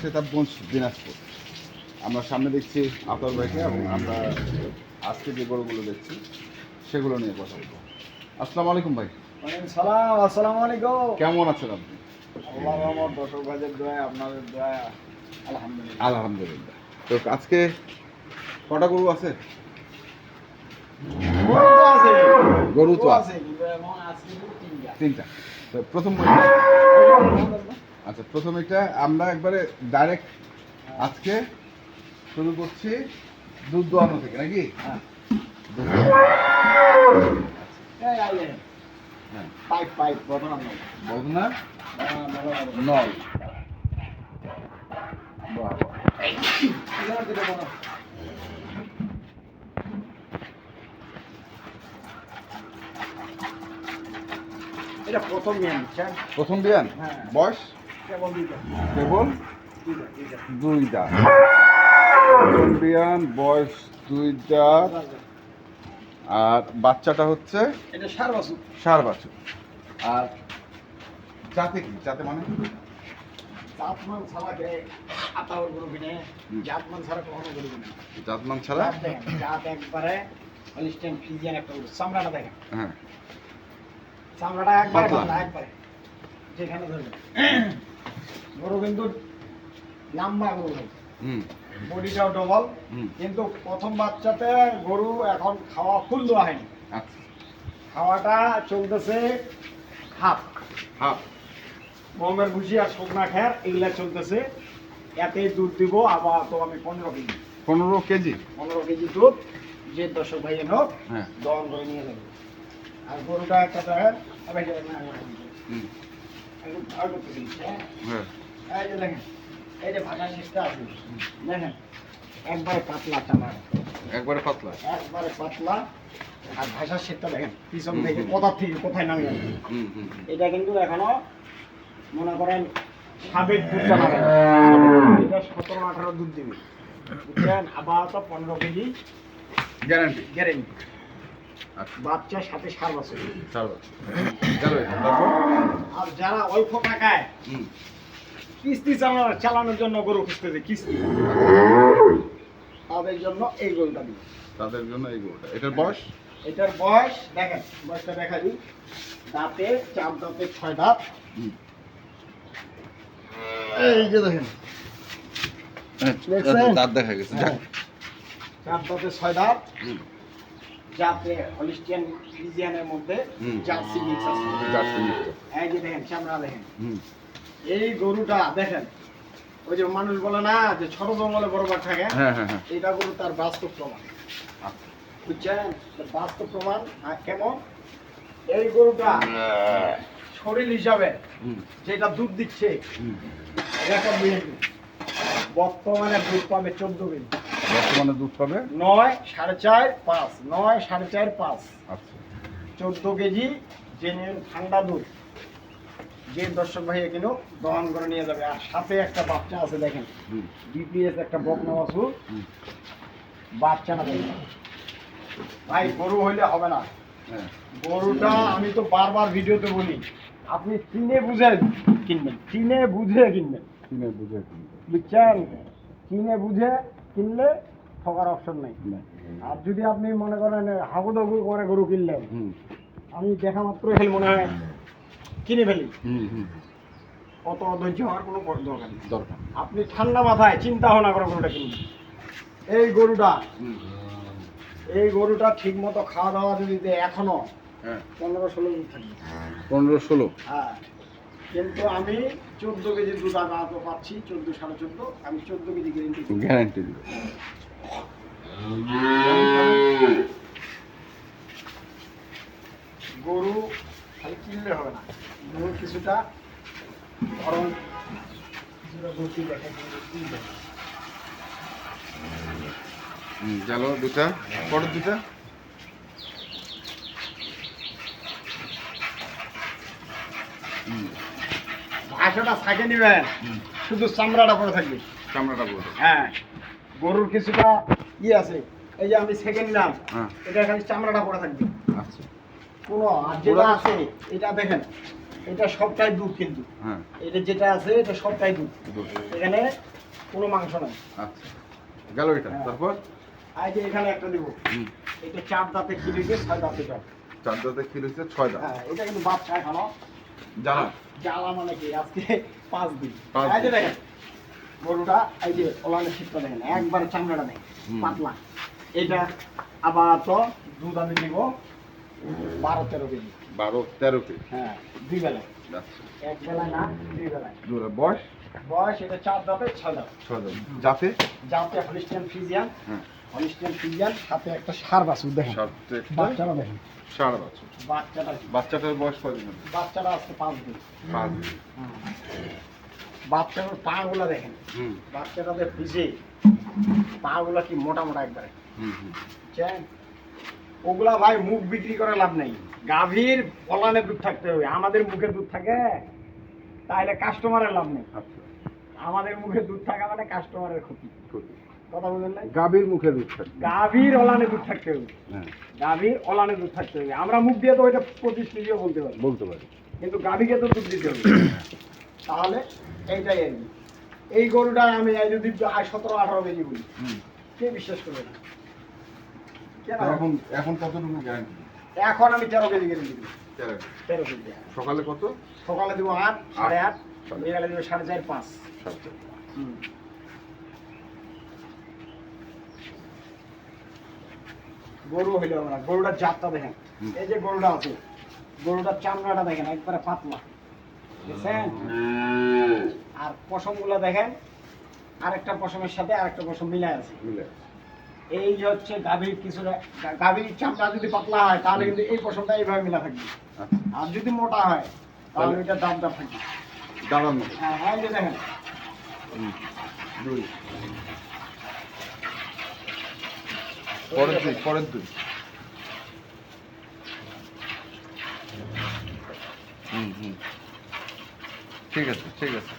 সেতাবগঞ্জ দিনাজপুর আমরা সামনে দেখছি আতর ভাইকে এবং আমরা আজকে যে গরুগুলো দেখছি সেগুলো নিয়ে কথা বলব। আসসালামু আলাইকুম ভাই। ওয়ালাইকুম সালাম আসসালামু আলাইকুম। কেমন আছেন আপনি? আল্লাহ রহমত দর্শক ভাইদের দোয়া আপনাদের দোয়া আলহামদুলিল্লাহ। আলহামদুলিল্লাহ। তো আজকে কটা গরু আছে? গরু তো আছে তিনটা প্রথম আচ্ছা প্রথম এটা আমরা একবারে ডাইরেক্ট আজকে শুরু করছি দুধ দোয়ানো থেকে, নাকি। দুধ এই আইলেন হ্যাঁ পাইপ পাইপ বদনাম নয় বদনা হ্যাঁ, ভালো ভালো। নল বাহ বাহ। এবার যেটা বলো। এটা প্রথম বুঝছেন প্রথম বিয়ান হ্যাঁ। বয়স? কেবল দুইটা কেবল? প্রথম বিয়ান বয়স দুইটা আর বাচ্চাটা হচ্ছে? এটা সার বাসু সার বাছুর। আর জাতে কি? জাতে মানে? জাতমান ছাড়া কে আতাওর গরু কিনে জাতমান ছাড়া কখনো কিনে না। জাতমান ছাড়া? জাত একবারে হলিস্টেন ফ্রিজিয়ান একটা গরু চামড়াটা দেখেন। হ্যাঁ। চামড়াটা একবারে পাতলা। পাতলা একবারে। যেখানে ধরবেন। গরু কিন্তু নাম্বার গরু হুম। বডিটাও ডবল কিন্তু প্রথম বাচ্চাতে গরু এখন খাওয়া ফুল দেওয়া হয়নি। আচ্ছা। খাওয়াটা চলতেছে হাফ। হাফ। গমের ভুসি আর শুকনা খ্যার এগুলা চলতেছে। এতে দুধ দিব আবার তো আমি পনেরো কেজি। পনেরো কেজি? পনেরো কেজি দুধ। যে দর্শক ভাই হোক হ্যাঁ। দহন করে নিয়ে যাবে। আর গরুটা একটা দেখেন আবার এই যে হ্যাঁ? হ্যাঁ। এই যে দেখেন এই যে ভাষা শেষটা আছে দেখেন একবারে পাতলা চালা একবারে পাতলা? একবারে পাতলা আর শেষটা দেখেন পিছন থেকে। কোথা থেকে কোথায় নামে এটা কিন্তু এখনও মনে করেন সাবেক নামে এটা সতেরো আঠারো দুধ দিবে। বুঝছেন আপাতত পনেরো কেজি গ্যারান্টি? গ্যারেন্টি। আচ্ছা। বাচ্চার সাথে সার বছর। চার বছর। আর যারা অল্প টাকায় কিস্তি চালানোর চালানোর জন্য গরু খুঁজতেছে কিস্তি। তাদের জন্য এই গরুটা দিই তাদের জন্য এই গরুটা। এটার বয়স? এটার বয়স দেখেন বয়সটা দেখা দিই। দাঁতে চার দাঁতে ছয় দাঁত। এই যে দেখেন। দেখছেন? দাঁত দেখা গেছে। চার দাঁতে ছয় দাঁত যাতে হলিস্টিয়ান ফ্রিজিয়ানের মধ্যে জার্সি মিক্স আছে। Jersey mix. এই যে দেখেন চামড়া দেখেন। এই গরুটা দেখেন ওই যে মানুষ বলে না যে ছোট জঙ্গলে বড় বরাবর থাকে? হ্যাঁ হ্যাঁ হ্যাঁ। এটা গরু তার বাস্তব প্রমাণ। আচ্ছা। বুঝছেন? তার বাস্তব প্রমাণ আর কেমন? এই গরুটা শরীর হিসাবে যেটা দুধ দিচ্ছে রেকর্ড বর্তমানে দুধ পাবে চোদ্দ কেজি। বর্তমানে দুধ পাবে নয় সাড়ে চার পাঁচ নয় সাড়ে চার পাঁচ। আচ্ছা। চোদ্দ কেজি জেনে ঠান্ডা দুধ। যে দর্শক ভাইয়া কিনো দহন করে নিয়ে যাবে। আর সাথে একটা বাচ্চা আছে দেখেন। বিপিএস একটা বকনা হুম। বাচ্চা না ভাই গরু হইলে হবে না। হ্যাঁ। গরুটা আমি তো বারবার ভিডিওতে বলি আপনি চিনে বুঝে কিনবেন। কিনে বুঝে কিনবেন। কিনে বুঝে কিনবে। বুঝছেন? কিনে বুঝে কিনলে ঠকার অপশন নেই। আর যদি আপনি মনে করেন হাবুডাবু করে গরু কিনলেন আমি দেখা মাত্র খেলে মনে হয় কিনে ফেলি। অত অধৈর্য হওয়ার কোনো দরকার নেই। দরকার আপনি ঠান্ডা মাথায় চিন্তা ভাবনা করে গরুটা কিনবেন। এই গরুটা এই গরুটা ঠিক মতো খাওয়া দাওয়া যদি এখনও হ্যাঁ। পনেরো ষোলো দিন থাকবে। পনেরো ষোলো? হ্যাঁ। কিন্তু আমি চোদ্দ কেজি দুধ আগে পাচ্ছি চোদ্দ সাড়ে চোদ্দ। আমি চোদ্দ কেজি গ্যারেন্টি গ্যারান্টি দিবে। গরু খালি কিনলে হবে না। গরু কিছুটা ধরন। গেল দুটা পরের দুটা। ভাষাটা থাকে নিবেন শুধু চামড়াটা পরে থাকবে। চামড়াটা বলবে হ্যাঁ গরুর কিছুটা ই আছে এই যে আমি সেকেন্ড নিলাম হ্যাঁ। এটা খালি চামড়াটা পড়ে থাকবে। আচ্ছা। কোনো আর যেটা আছে এটা দেখেন এটা সবটাই দুধ কিন্তু। হ্যাঁ। এটা যেটা আছে এটা সবটাই দুধ। এখানে কোনো মাংস নাই। আচ্ছা। গেল এটা হ্যাঁ। তারপর? আর যে এখানে একটা দিব এটা চার দাঁতে খিলিছে ছয় দাঁতে চার। দাঁতে ক্ষীর ছয় দাঁত। এটা কিন্তু বাচ্চা এখনও। জানা জ্বালা মানে কি? আজকে পাঁচ দিন। এই যে। দেখেন গরুটা এই যে ওলানের শীতটা দেখেন একবারে চামড়াটা দেখেন। পাতলা। এটা আবার তো দুধ আমি দিব বারো তেরো কেজি। বারো তেরো কেজি। হ্যাঁ দুই বেলায়। আচ্ছা। এক বেলায় না দুই বেলায়। দুটো বয়স? বয়স এটা চার দাঁতে ছয় দাঁত। ছয় দাঁত। যাতে যাতে হলিস্টিয়ান ফ্রিজিয়ান হ্যাঁ। হলিস্টিয়ান ফ্রিজিয়ান সাথে একটা সার বাছুর দেখেন। সাতটা বাচ্চাটা দেখেন। সাড়ে বছর। বাচ্চাটা বাচ্চাটার বয়স কদিন বাচ্চাটা আজকে পাঁচ দিন। পাঁচ দিন। বাচ্চাটার পা দেখেন। বাচ্চাটাদের পিছিয়ে পা কি মোটা মোটা একবারে। হুম হুম। বুঝছেন? ওগুলা ভাই মুখ বিক্রি করে লাভ নেই। গাভীর ফলানে দুধ থাকতে হবে। আমাদের মুখে দুধ থাকে তাহলে কাস্টমারের লাভ নেই। আচ্ছা। আমাদের মুখে দুধ থাকা মানে কাস্টমারের ক্ষতি। good. কথা বুঝলেন নাই? গাভীর মুখে দুধ থাকে গাভীর ওলানে দুধ থাকতে হবে। হ্যাঁ। গাভীর ওলানে দুধ থাকতে হবে। আমরা মুখ দিয়ে তো ওইটা পঁচিশ কেজিও বলতে পারি। বলতে পারি। কিন্তু গাভীকে তো দুধ দিতে হবে। তাহলে এইটাই আর কি। এই গরুটা আমি যদি সতেরো আঠারো কেজি বলি কে বিশ্বাস করবে না? এখন এখন কতটুকু গ্যারান্টি এখন আমি তেরো কেজি কেজি দিবি। তেরো কেজি। সকালে কত? সকালে দিব আট সাড়ে আট। সাড়ে বিকালে দিব সাড়ে চার পাঁচ। সাতটা গরু হইল আমরা গরুটার জাতটা দেখেন। এই যে গরুটা আছে গরুটার চামড়াটা দেখেন একবারে পাতলা। দেখছেন? আর পশমগুলো দেখেন আরেকটা পশমের সাথে আরেকটা পশম মিলাই আছে। এই যে হচ্ছে গাভীর কিছুটা গাভীর চামড়া যদি পাতলা হয় তাহলে কিন্তু এই পশমটা এইভাবে মিলা থাকবে। আচ্ছা। আর যদি মোটা হয় তাহলে? এটা দাম দাম থাকবে। দাঁড়ান হ্যাঁ হ্যাঁ যে দেখেন। পরের দুই পরের দুই হুম হুম। ঠিক আছে ঠিক আছে।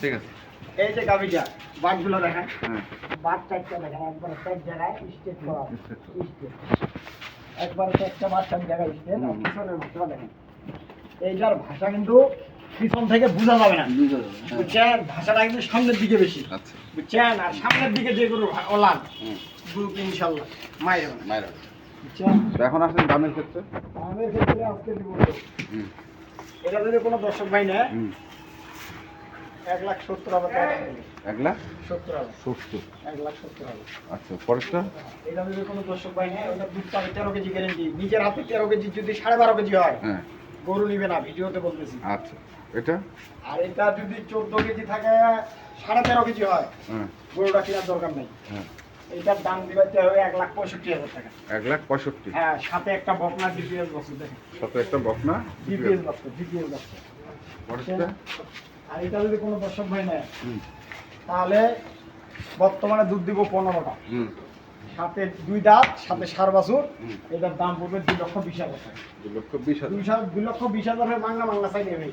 ঠিক আছে। এই যে গাভীটা বাটগুলো দেখেন। হ্যাঁ। বাট চারটা দেখেন একবারে চার জায়গায় স্টেট করা। স্টেট একবারে চারটা বাট জায়গায় স্টেট। পিছনের ভাষা দেখেন। এইটার ভাষা কিন্তু পিছন থেকে বোঝা যাবে না। বুঝছেন? ভাষাটা কিন্তু সামনের দিকে বেশি। আচ্ছা। বুঝছেন? আর সামনের দিকে যে গরু ওলান দুধ ইনশাল্লাহ। মায়ের। মায়েরা এখন আসেন দামের ক্ষেত্রে। আমাদের ক্ষেত্রে আজকে দিব। এটা যদি কোনো দর্শক ভাই নেয় এক লাখ সত্তর হাজার এক লাখ সত্তর হাজার। সত্তর। এক লাখ সত্তর হাজার। আচ্ছা পরেরটা? এটা যদি কোনো দর্শক ভাই নেয় ওটা দুধ পাবে তেরো কেজি গ্যারেন্টি নিজের হাতে তেরো কেজি যদি সাড়ে বারো কেজি হয় হ্যাঁ। গরু নিবে না ভিডিওতে বলতেছি। আচ্ছা। এটা? আর এটা যদি চোদ্দ কেজি থাকে সাড়ে তেরো কেজি হয়। হ্যাঁ। গরুটা কেনার দরকার নেই। হ্যাঁ। এটার দাম দিবাতে হবে এক লাখ পঁয়ষট্টি হাজার টাকা। এক লাখ পঁয়ষট্টি? হ্যাঁ সাথে একটা বকনা ডিপিএস বক্স দেখেন। সাথে একটা বকনা ডিপিএস বক্স ডিপিএস বক্স পরেরটা? আর এটা যদি কোনো দর্শক ভাই নেয় তাহলে বর্তমানে দুধ দিব পনেরোটা। হুম। সাথে দুই দাঁত সাথে সার বাছুর। এটার দাম পড়বে দুই লক্ষ বিশ হাজার টাকা। লক্ষ বিশ হাজার। দুই লক্ষ বিশ হাজার হয়ে মাংনা মাংনা চাই নেবে।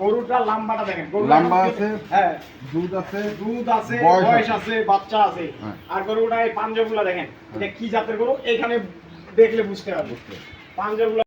গরুটা লাম্বাটা দেখেন। গরু লাম্বা আছে। হ্যাঁ। দুধ আছে দুধ আছে বয়স আছে। বাচ্চা আছে। হ্যাঁ। আর গরুটা এই পাঞ্জাবগুলো দেখেন এটা কি জাতের গরু? এখানে দেখলে বুঝতে পারবে বুঝতে পাঞ্জাবগুলো